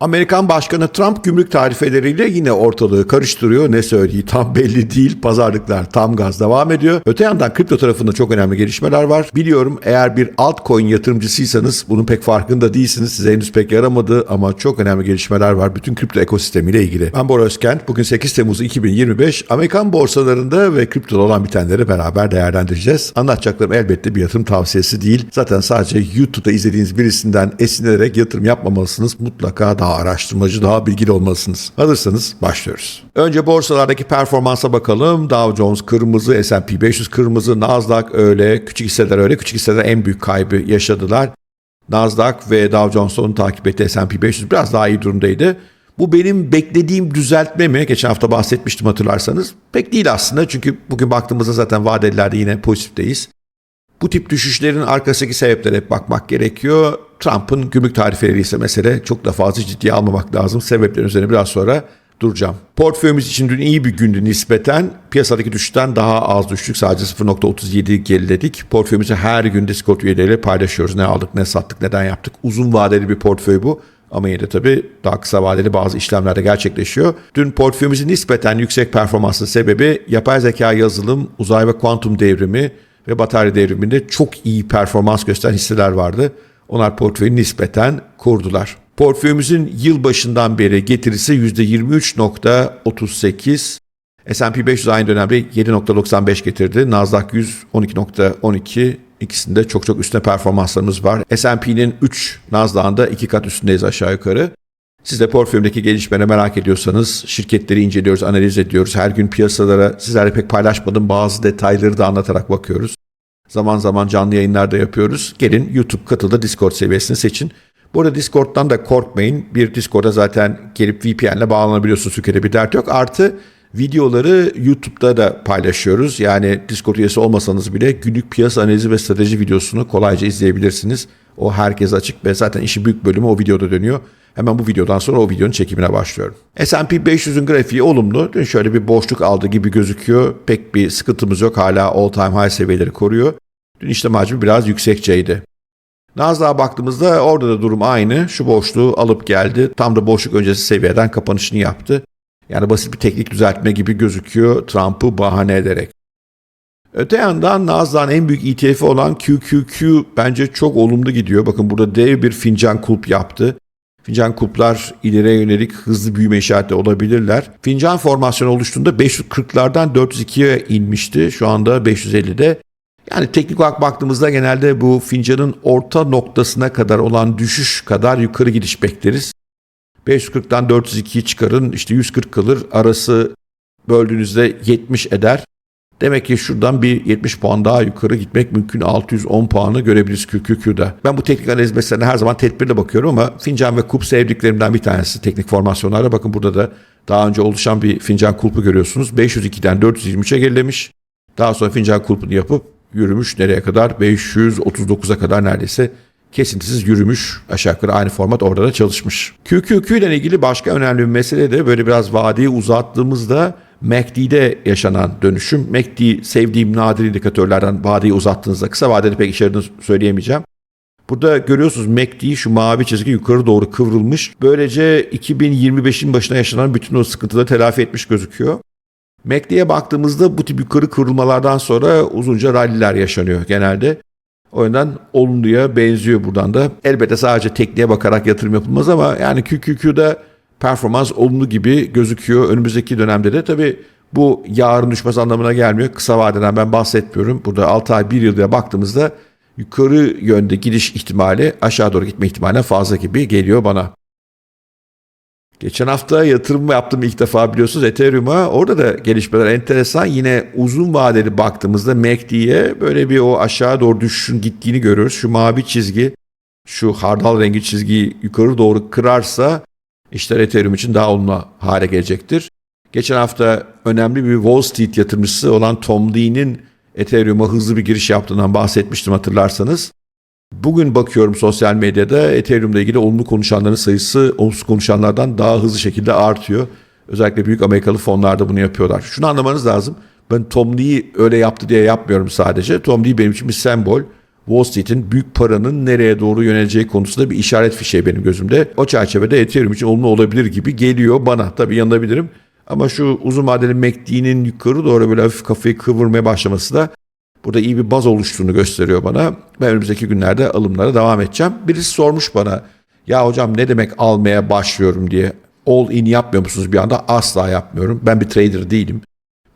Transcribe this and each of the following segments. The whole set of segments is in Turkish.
Amerikan Başkanı Trump gümrük tarifeleriyle yine ortalığı karıştırıyor. Ne söylediği tam belli değil. Pazarlıklar tam gaz devam ediyor. Öte yandan kripto tarafında çok önemli gelişmeler var. Biliyorum eğer bir altcoin yatırımcısıysanız bunun pek farkında değilsiniz. Size henüz pek yaramadı ama çok önemli gelişmeler var bütün kripto ekosistemiyle ilgili. Ben Bora Özkent. Bugün 8 Temmuz 2025 Amerikan borsalarında ve kriptoda olan bitenleri beraber değerlendireceğiz. Anlatacaklarım elbette bir yatırım tavsiyesi değil. Zaten sadece YouTube'da izlediğiniz birisinden esinlenerek yatırım yapmamalısınız. Mutlaka daha araştırmacı, daha bilgili olmalısınız. Hazırsanız başlıyoruz. Önce borsalardaki performansa bakalım. Dow Jones kırmızı, S&P 500 kırmızı, Nasdaq öyle, küçük hisseler öyle. Küçük hisseler en büyük kaybı yaşadılar. Nasdaq ve Dow Jones onu takip etti. S&P 500 biraz daha iyi durumdaydı. Bu benim beklediğim düzeltme mi? Geçen hafta bahsetmiştim hatırlarsanız. Pek değil aslında çünkü bugün baktığımızda zaten vadelilerde yine pozitifteyiz. Bu tip düşüşlerin arkasındaki sebeplere bakmak gerekiyor. Trump'ın gümrük tarifeleri ise mesele çok da fazla ciddiye almamak lazım. Sebeplerin üzerine biraz sonra duracağım. Portföyümüz için dün iyi bir gündü nispeten. Piyasadaki düşüşten daha az düştük. Sadece 0.37 geriledik. Portföyümüzü her gün Discord üyeleriyle paylaşıyoruz. Ne aldık, ne sattık, neden yaptık. Uzun vadeli bir portföy bu. Ama yine de tabii daha kısa vadeli bazı işlemler de gerçekleşiyor. Dün portföyümüzün nispeten yüksek performansının sebebi yapay zeka yazılım, uzay ve kuantum devrimi ve batarya devriminde çok iyi performans gösteren hisseler vardı. Onlar portföyü nispeten kurdular. Portföyümüzün yıl başından beri getirisi %23.38. S&P 500 aynı dönemde 7.95 getirdi. Nasdaq 100 12.12. İkisinde çok çok üstüne performanslarımız var. S&P'nin 3, Nasdaq'ın da 2 kat üstündeyiz aşağı yukarı. Siz de portföyümdeki gelişmeleri merak ediyorsanız şirketleri inceliyoruz, analiz ediyoruz. Her gün piyasalara sizlerle pek paylaşmadığım bazı detayları da anlatarak bakıyoruz. Zaman zaman canlı yayınlar da yapıyoruz. Gelin YouTube katılda Discord seviyesini seçin. Bu arada Discord'dan da korkmayın. Bir Discord'a zaten gelip VPN'le bağlanabiliyorsunuz. Türkiye'de bir dert yok. Artı videoları YouTube'da da paylaşıyoruz. Yani Discord üyesi olmasanız bile günlük piyasa analizi ve strateji videosunu kolayca izleyebilirsiniz. O herkese açık ve zaten işin büyük bölümü o videoda dönüyor. Hemen bu videodan sonra o videonun çekimine başlıyorum. S&P 500'ün grafiği olumlu. Dün şöyle bir boşluk aldı gibi gözüküyor. Pek bir sıkıntımız yok. Hala all time high seviyeleri koruyor. Dün işlem hacmi biraz yüksekçeydi. Nasdaq'a baktığımızda orada da durum aynı. Şu boşluğu alıp geldi. Tam da boşluk öncesi seviyeden kapanışını yaptı. Yani basit bir teknik düzeltme gibi gözüküyor Trump'ı bahane ederek. Öte yandan Nasdaq'ın en büyük ETF'i olan QQQ bence çok olumlu gidiyor. Bakın burada dev bir fincan kulp yaptı. Fincan kulplar ileriye yönelik hızlı büyüme işareti olabilirler. Fincan formasyonu oluştuğunda 540'lardan 402'ye inmişti. Şu anda 550'de. Yani teknik olarak baktığımızda genelde bu fincanın orta noktasına kadar olan düşüş kadar yukarı gidiş bekleriz. 540'tan 402'yi çıkarın işte 140 kalır arası böldüğünüzde 70 eder. Demek ki şuradan bir 70 puan daha yukarı gitmek mümkün. 610 puanı görebiliriz QQQ'da. Ben bu teknik analiz meselelerine her zaman tedbirle bakıyorum ama fincan ve kup sevdiklerimden bir tanesi teknik formasyonlarda. Bakın burada da daha önce oluşan bir fincan kulpu görüyorsunuz. 502'den 423'e gerilemiş. Daha sonra fincan kulpunu yapıp yürümüş nereye kadar? 539'a kadar neredeyse kesintisiz yürümüş. Aşağı yukarı aynı format orada da çalışmış. QQQ ile ilgili başka önemli bir mesele de böyle biraz vadeyi uzattığımızda MACD'de yaşanan dönüşüm. MACD sevdiğim nadir indikatörlerden vadeyi uzattığınızda kısa vadede pek yaradığını söyleyemeyeceğim. Burada görüyorsunuz MACD şu mavi çizgi yukarı doğru kıvrılmış. Böylece 2025'in başına yaşanan bütün o sıkıntıları telafi etmiş gözüküyor. MACD'ye baktığımızda bu tip yukarı kıvrılmalardan sonra uzunca ralliler yaşanıyor genelde. O yüzden olumluya benziyor buradan da. Elbette sadece tekniğe bakarak yatırım yapılmaz ama yani QQQ'da performans olumlu gibi gözüküyor. Önümüzdeki dönemde de tabii bu yarın düşmez anlamına gelmiyor. Kısa vadeden ben bahsetmiyorum. Burada 6 ay 1 yılda baktığımızda yukarı yönde gidiş ihtimali aşağı doğru gitme ihtimali fazla gibi geliyor bana. Geçen hafta yatırım yaptım ilk defa biliyorsunuz Ethereum'a. Orada da gelişmeler enteresan. Yine uzun vadeli baktığımızda MACD'ye böyle bir o aşağı doğru düşüşün gittiğini görüyoruz. Şu mavi çizgi, şu hardal rengi çizgiyi yukarı doğru kırarsa işler Ethereum için daha olumlu hale gelecektir. Geçen hafta önemli bir Wall Street yatırımcısı olan Tom Lee'nin Ethereum'a hızlı bir giriş yaptığından bahsetmiştim hatırlarsanız. Bugün bakıyorum sosyal medyada Ethereum'la ilgili olumlu konuşanların sayısı olumsuz konuşanlardan daha hızlı şekilde artıyor. Özellikle büyük Amerikalı fonlarda bunu yapıyorlar. Şunu anlamanız lazım. Ben Tom Lee öyle yaptı diye yapmıyorum sadece. Tom Lee benim için bir sembol. Wall Street'in büyük paranın nereye doğru yöneleceği konusunda bir işaret fişeği benim gözümde. O çerçevede Ethereum için olumlu olabilir gibi geliyor bana. Tabii yanılabilirim. Ama şu uzun vadeli MACD'nin yukarı doğru böyle hafif kafayı kıvırmaya başlaması da burada iyi bir baz oluştuğunu gösteriyor bana. Ben önümüzdeki günlerde alımlara devam edeceğim. Birisi sormuş bana ya hocam ne demek almaya başlıyorum diye. All in yapmıyor musunuz bir anda? Asla yapmıyorum. Ben bir trader değilim.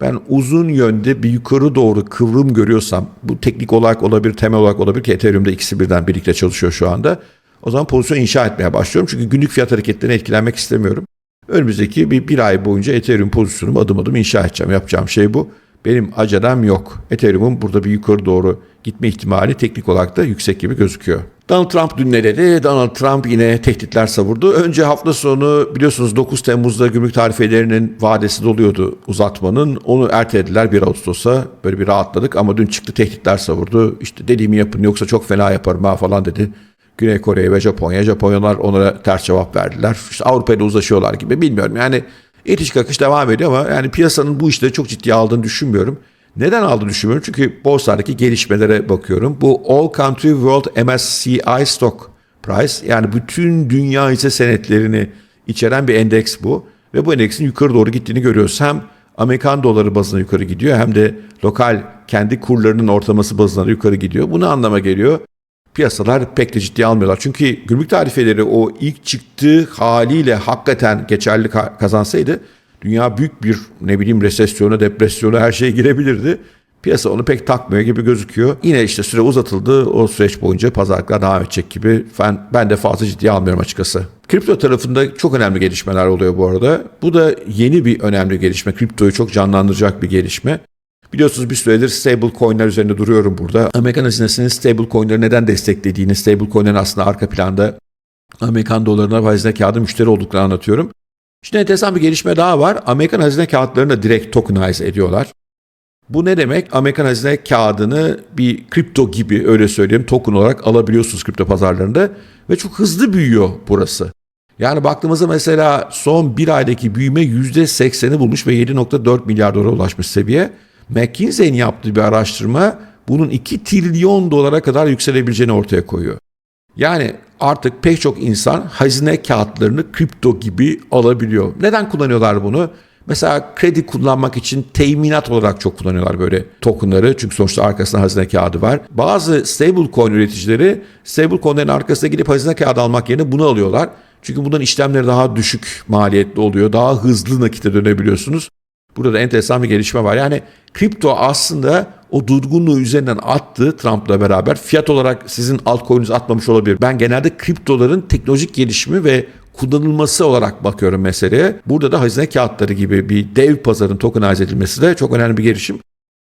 Ben uzun yönde bir yukarı doğru kıvrım görüyorsam bu teknik olarak olabilir, temel olarak olabilir ki Ethereum'da ikisi birden birlikte çalışıyor şu anda. O zaman pozisyon inşa etmeye başlıyorum. Çünkü günlük fiyat hareketlerine etkilenmek istemiyorum. Önümüzdeki bir, bir ay boyunca Ethereum pozisyonumu adım adım inşa edeceğim. Yapacağım şey bu. Benim acelem yok. Ethereum'un burada bir yukarı doğru gitme ihtimali teknik olarak da yüksek gibi gözüküyor. Donald Trump dün ne dedi? Donald Trump yine tehditler savurdu. Önce hafta sonu biliyorsunuz 9 Temmuz'da gümrük tarifelerinin vadesi doluyordu uzatmanın. Onu ertelediler 1 Ağustos'a. Böyle bir rahatladık ama dün çıktı tehditler savurdu. İşte dediğimi yapın yoksa çok fena yaparım ha falan dedi. Güney Kore ve Japonya. Japonyalar onlara ters cevap verdiler. İşte Avrupa uzlaşıyorlar gibi bilmiyorum. Yani itiş kakış devam ediyor ama yani piyasanın bu işleri çok ciddiye aldığını düşünmüyorum. Neden aldığını düşünmüyorum? Çünkü borsadaki gelişmelere bakıyorum. Bu All Country World MSCI Stock Price yani bütün dünya hisse senetlerini içeren bir endeks bu. Ve bu endeksin yukarı doğru gittiğini görüyoruz. Hem Amerikan doları bazına yukarı gidiyor hem de lokal kendi kurlarının ortalaması bazına yukarı gidiyor. Bu ne anlama geliyor? Piyasalar pek de ciddiye almıyorlar. Çünkü gümrük tarifeleri o ilk çıktığı haliyle hakikaten geçerli ka- kazansaydı dünya büyük bir ne bileyim resesyona, depresyona her şeye girebilirdi. Piyasa onu pek takmıyor gibi gözüküyor. Yine işte süre uzatıldı. O süreç boyunca pazarlıklar devam edecek gibi. Ben, ben de fazla ciddiye almıyorum açıkçası. Kripto tarafında çok önemli gelişmeler oluyor bu arada. Bu da yeni bir önemli gelişme. Kriptoyu çok canlandıracak bir gelişme. Biliyorsunuz bir süredir stable coinler üzerinde duruyorum burada. Amerikan hazinesinin stable coinleri neden desteklediğini, stable coinlerin aslında arka planda Amerikan dolarına ve hazine kağıdı müşteri olduklarını anlatıyorum. Şimdi enteresan bir gelişme daha var. Amerikan hazine kağıtlarını da direkt tokenize ediyorlar. Bu ne demek? Amerikan hazine kağıdını bir kripto gibi öyle söyleyeyim token olarak alabiliyorsunuz kripto pazarlarında ve çok hızlı büyüyor burası. Yani baktığımızda mesela son bir aydaki büyüme %80'i bulmuş ve 7.4 milyar dolara ulaşmış seviye. McKinsey'in yaptığı bir araştırma bunun 2 trilyon dolara kadar yükselebileceğini ortaya koyuyor. Yani artık pek çok insan hazine kağıtlarını kripto gibi alabiliyor. Neden kullanıyorlar bunu? Mesela kredi kullanmak için teminat olarak çok kullanıyorlar böyle tokenları. Çünkü sonuçta arkasında hazine kağıdı var. Bazı stablecoin üreticileri stablecoin'lerin arkasına gidip hazine kağıdı almak yerine bunu alıyorlar. Çünkü bunların işlemleri daha düşük maliyetli oluyor. Daha hızlı nakite dönebiliyorsunuz. Burada da enteresan bir gelişme var. Yani kripto aslında o durgunluğu üzerinden attı Trump'la beraber. Fiyat olarak sizin altcoin'iniz atmamış olabilir. Ben genelde kriptoların teknolojik gelişimi ve kullanılması olarak bakıyorum meseleye. Burada da hazine kağıtları gibi bir dev pazarın tokenize edilmesi de çok önemli bir gelişim.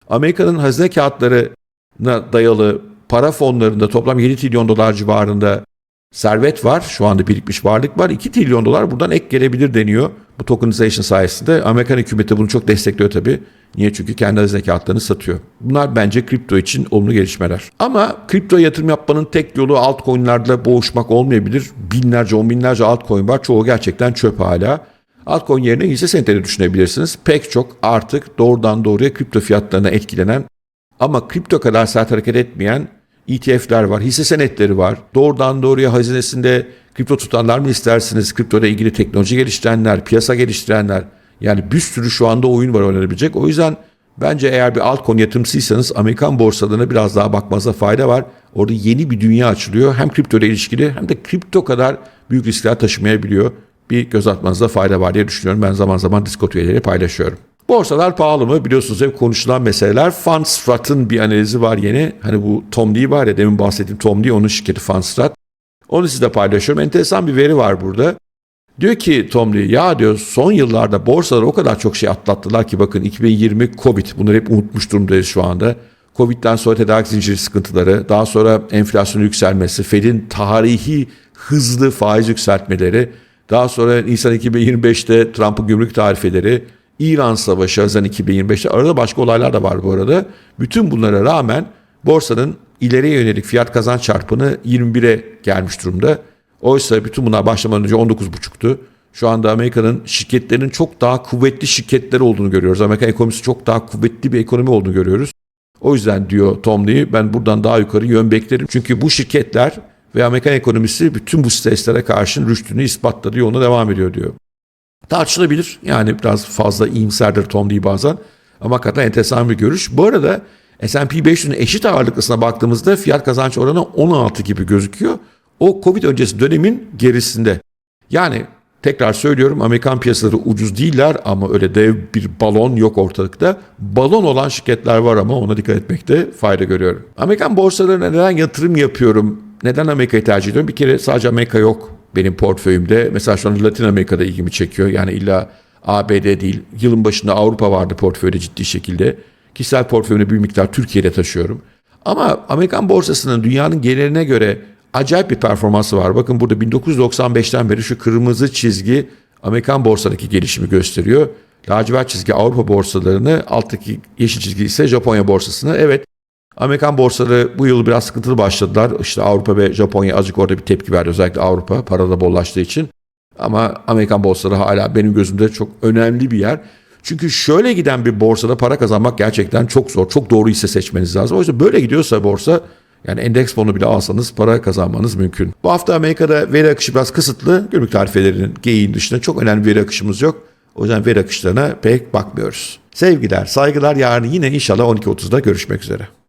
Amerika'nın hazine kağıtlarına dayalı para fonlarında toplam 7 trilyon dolar civarında servet var. Şu anda birikmiş varlık var. 2 trilyon dolar buradan ek gelebilir deniyor. Bu tokenization sayesinde. Amerikan hükümeti bunu çok destekliyor tabii. Niye? Çünkü kendi hazine kağıtlarını satıyor. Bunlar bence kripto için olumlu gelişmeler. Ama kripto yatırım yapmanın tek yolu altcoin'lerle boğuşmak olmayabilir. Binlerce, on binlerce altcoin var. Çoğu gerçekten çöp hala. Altcoin yerine hisse senetleri düşünebilirsiniz. Pek çok artık doğrudan doğruya kripto fiyatlarına etkilenen ama kripto kadar sert hareket etmeyen ETF'ler var, hisse senetleri var. Doğrudan doğruya hazinesinde kripto tutanlar mı istersiniz? Kripto ile ilgili teknoloji geliştirenler, piyasa geliştirenler. Yani bir sürü şu anda oyun var oynanabilecek. O yüzden bence eğer bir altcoin yatırımcısıysanız Amerikan borsalarına biraz daha bakmanıza fayda var. Orada yeni bir dünya açılıyor. Hem kripto ile ilişkili hem de kripto kadar büyük riskler taşımayabiliyor. Bir göz atmanızda fayda var diye düşünüyorum. Ben zaman zaman Discord üyeleri paylaşıyorum. Borsalar pahalı mı? Biliyorsunuz hep konuşulan meseleler. Fundstrat'ın bir analizi var yeni. Hani bu Tom Lee var ya demin bahsettiğim Tom Lee onun şirketi Fundstrat. Onu size paylaşıyorum. Enteresan bir veri var burada. Diyor ki Tom Lee ya diyor son yıllarda borsalar o kadar çok şey atlattılar ki bakın 2020 Covid bunları hep unutmuş durumdayız şu anda. Covid'den sonra tedarik zinciri sıkıntıları, daha sonra enflasyonun yükselmesi, Fed'in tarihi hızlı faiz yükseltmeleri, daha sonra Nisan 2025'te Trump'ın gümrük tarifeleri, İran Savaşı Haziran 2025'te arada başka olaylar da var bu arada. Bütün bunlara rağmen borsanın ileriye yönelik fiyat kazanç çarpanı 21'e gelmiş durumda. Oysa bütün bunlar başlamadan önce 19,5'tu. Şu anda Amerika'nın şirketlerinin çok daha kuvvetli şirketler olduğunu görüyoruz. Amerika ekonomisi çok daha kuvvetli bir ekonomi olduğunu görüyoruz. O yüzden diyor Tom Lee ben buradan daha yukarı yön beklerim. Çünkü bu şirketler ve Amerikan ekonomisi bütün bu streslere karşın rüştünü ispatladı yoluna devam ediyor diyor. Tartışılabilir. Yani biraz fazla iyimserdir Tom Lee bazen. Ama hakikaten enteresan bir görüş. Bu arada S&P 500'ün eşit ağırlıklısına baktığımızda fiyat kazanç oranı 16 gibi gözüküyor. O Covid öncesi dönemin gerisinde. Yani tekrar söylüyorum Amerikan piyasaları ucuz değiller ama öyle dev bir balon yok ortalıkta. Balon olan şirketler var ama ona dikkat etmekte fayda görüyorum. Amerikan borsalarına neden yatırım yapıyorum? Neden Amerika'yı tercih ediyorum? Bir kere sadece Amerika yok benim portföyümde. Mesela şu an Latin Amerika'da ilgimi çekiyor. Yani illa ABD değil. Yılın başında Avrupa vardı portföyde ciddi şekilde. Kişisel portföyümde bir miktar Türkiye'de taşıyorum. Ama Amerikan borsasının dünyanın gelirine göre acayip bir performansı var. Bakın burada 1995'ten beri şu kırmızı çizgi Amerikan borsadaki gelişimi gösteriyor. Lacivert çizgi Avrupa borsalarını, alttaki yeşil çizgi ise Japonya borsasını. Evet Amerikan borsaları bu yıl biraz sıkıntılı başladılar. İşte Avrupa ve Japonya azıcık orada bir tepki verdi. Özellikle Avrupa parada bollaştığı için. Ama Amerikan borsaları hala benim gözümde çok önemli bir yer. Çünkü şöyle giden bir borsada para kazanmak gerçekten çok zor. Çok doğru hisse seçmeniz lazım. O yüzden böyle gidiyorsa borsa yani endeks fonu bile alsanız para kazanmanız mümkün. Bu hafta Amerika'da veri akışı biraz kısıtlı. Gümrük tarifelerinin geyiğin dışında çok önemli veri akışımız yok. O yüzden veri akışlarına pek bakmıyoruz. Sevgiler, saygılar. Yarın yine inşallah 12.30'da görüşmek üzere.